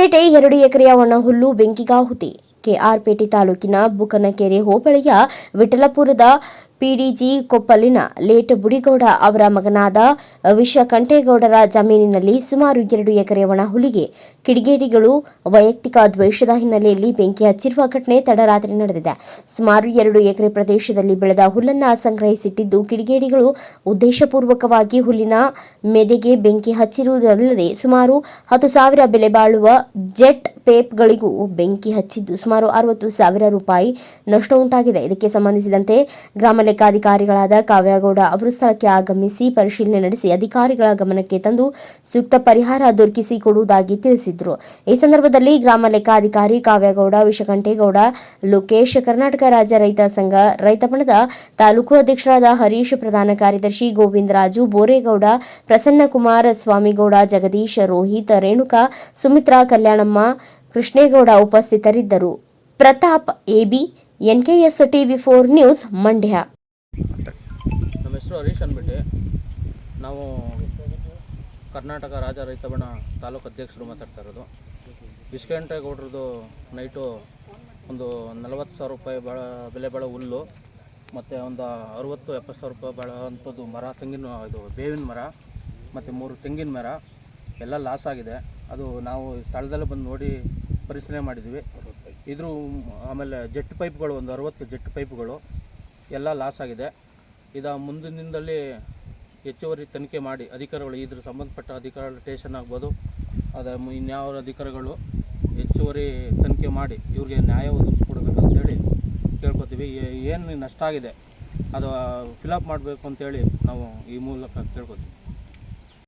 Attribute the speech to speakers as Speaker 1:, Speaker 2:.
Speaker 1: ಕೆಆರ್ಪೇಟೆ ಎರಡು ಎಕರೆಯ ಒಣಹುಲ್ಲು ಬೆಂಕಿಗಾಹುತಿ. ಕೆಆರ್ಪೇಟೆ ತಾಲೂಕಿನ ಬುಕನಕೆರೆ ಹೋಬಳಿಯ ವಿಠಲಪುರದ ಪಿಡಿಜಿ ಕೊಪ್ಪಲಿನ ಲೇಟ್ ಬುಡಿಗೌಡ ಅವರ ಮಗನಾದ ವಿಷಕಂಠೇಗೌಡರ ಜಮೀನಿನಲ್ಲಿ ಸುಮಾರು ಎರಡು ಎಕರೆ ಒಣ ಹುಲಿಗೆ ಕಿಡಿಗೇಡಿಗಳು ವೈಯಕ್ತಿಕ ದ್ವೇಷದ ಹಿನ್ನೆಲೆಯಲ್ಲಿ ಬೆಂಕಿ ಹಚ್ಚಿರುವ ಘಟನೆ ತಡರಾತ್ರಿ ನಡೆದಿದೆ. ಸುಮಾರು ಎರಡು ಎಕರೆ ಪ್ರದೇಶದಲ್ಲಿ ಬೆಳೆದ ಹುಲ್ಲನ್ನು ಸಂಗ್ರಹಿಸಿಟ್ಟಿದ್ದು ಕಿಡಿಗೇಡಿಗಳು ಉದ್ದೇಶಪೂರ್ವಕವಾಗಿ ಹುಲ್ಲಿನ ಮೆದೆಗೆ ಬೆಂಕಿ ಹಚ್ಚಿರುವುದಲ್ಲದೆ ಸುಮಾರು ಹತ್ತು ಸಾವಿರ ಬೆಲೆ ಬಾಳುವ ಜೆಟ್ ಪೇಪ್ಗಳಿಗೂ ಬೆಂಕಿ ಹಚ್ಚಿದ್ದು ಸುಮಾರು ಅರವತ್ತು ಸಾವಿರ ರೂಪಾಯಿ ನಷ್ಟ ಉಂಟಾಗಿದೆ. ಇದಕ್ಕೆ ಸಂಬಂಧಿಸಿದಂತೆ ಗ್ರಾಮ ಲೆಕ್ಕಾಧಿಕಾರಿಗಳಾದ ಕಾವ್ಯಗೌಡ ಅವರು ಸ್ಥಳಕ್ಕೆ ಆಗಮಿಸಿ ಪರಿಶೀಲನೆ ನಡೆಸಿ ಅಧಿಕಾರಿಗಳ ಗಮನಕ್ಕೆ ತಂದು ಸೂಕ್ತ ಪರಿಹಾರ ದೊರಕಿಸಿ ಕೊಡುವುದಾಗಿ ತಿಳಿಸಿದರು. ಈ ಸಂದರ್ಭದಲ್ಲಿ ಗ್ರಾಮ ಲೆಕ್ಕಾಧಿಕಾರಿ ಕಾವ್ಯಗೌಡ ವಿಷಕಂಠೇಗೌಡ ಲೋಕೇಶ್, ಕರ್ನಾಟಕ ರಾಜ್ಯ ರೈತ ಸಂಘ, ರೈತ ಬಣದ ತಾಲೂಕು ಅಧ್ಯಕ್ಷರಾದ ಹರೀಶ್, ಪ್ರಧಾನ ಕಾರ್ಯದರ್ಶಿ ಗೋವಿಂದರಾಜು, ಬೋರೇಗೌಡ, ಪ್ರಸನ್ನಕುಮಾರ್ ಸ್ವಾಮಿಗೌಡ, ಜಗದೀಶ್ ರೋಹಿತ್, ರೇಣುಕಾ, ಸುಮಿತ್ರಾ ಕಲ್ಯಾಣಮ್ಮ, ಕೃಷ್ಣೇಗೌಡ ಉಪಸ್ಥಿತರಿದ್ದರು. Pratap AB NKS TV four news, Mandya.
Speaker 2: ಹೆಸರು ಹರೀಶ್ ಅಂದ್ಬಿಟ್ಟು ನಾವು ಕರ್ನಾಟಕ ರಾಜ ರೈತ ಬಣ ತಾಲೂಕು ಅಧ್ಯಕ್ಷರು ಮಾತಾಡ್ತಾ ಇರೋದು. ವಿಶ್ವೇಂದ್ರೇಗೌಡ್ರದ್ದು ನೈಟು ಒಂದು ನಲವತ್ತು ಸಾವಿರ ರೂಪಾಯಿ ಬಾಳ ಬೆಲೆ ಬಾಳೋ ಹುಲ್ಲು, ಮತ್ತು ಒಂದು ಅರುವತ್ತು, ಎಪ್ಪತ್ತು ಸಾವಿರ ರೂಪಾಯಿ ಬಾಳೋವಂಥದ್ದು ಮರ, ತೆಂಗಿನ ಇದು ಬೇವಿನ ಮರ, ಮತ್ತು ಮೂರು ತೆಂಗಿನ ಮರ, ಎಲ್ಲ ಲಾಸ್ ಆಗಿದೆ. ಅದು ನಾವು ಸ್ಥಳದಲ್ಲೇ ಬಂದು ನೋಡಿ ಪರಿಶೀಲನೆ ಮಾಡಿದ್ವಿ. ಇದ್ರೂ ಆಮೇಲೆ ಜೆಟ್ ಪೈಪ್ಗಳು, ಒಂದು ಅರುವತ್ತು ಜೆಟ್ ಪೈಪ್ಗಳು ಎಲ್ಲ ಲಾಸ್ ಆಗಿದೆ. ಇದು ಮುಂದಿನಿಂದಲೇ ಹೆಚ್ಚುವರಿ ತನಿಖೆ ಮಾಡಿ ಅಧಿಕಾರಿಗಳು, ಇದ್ರ ಸಂಬಂಧಪಟ್ಟ ಅಧಿಕಾರಿಗಳ ಸ್ಟೇಷನ್ ಆಗ್ಬೋದು. ಅದ ಇನ್ಯಾವ ಅಧಿಕಾರಿಗಳು ಹೆಚ್ಚುವರಿ ತನಿಖೆ ಮಾಡಿ ಇವ್ರಿಗೆ ನ್ಯಾಯ ಒದಗಿಸ್ಕೊಡ್ಬೇಕಂತೇಳಿ ಕೇಳ್ಕೊತೀವಿ. ಏನು ನಷ್ಟ ಆಗಿದೆ ಅದು ಫಿಲಪ್ ಮಾಡಬೇಕು ಅಂತೇಳಿ ನಾವು ಈ ಮೂಲಕ ಕೇಳ್ಕೊತೀವಿ.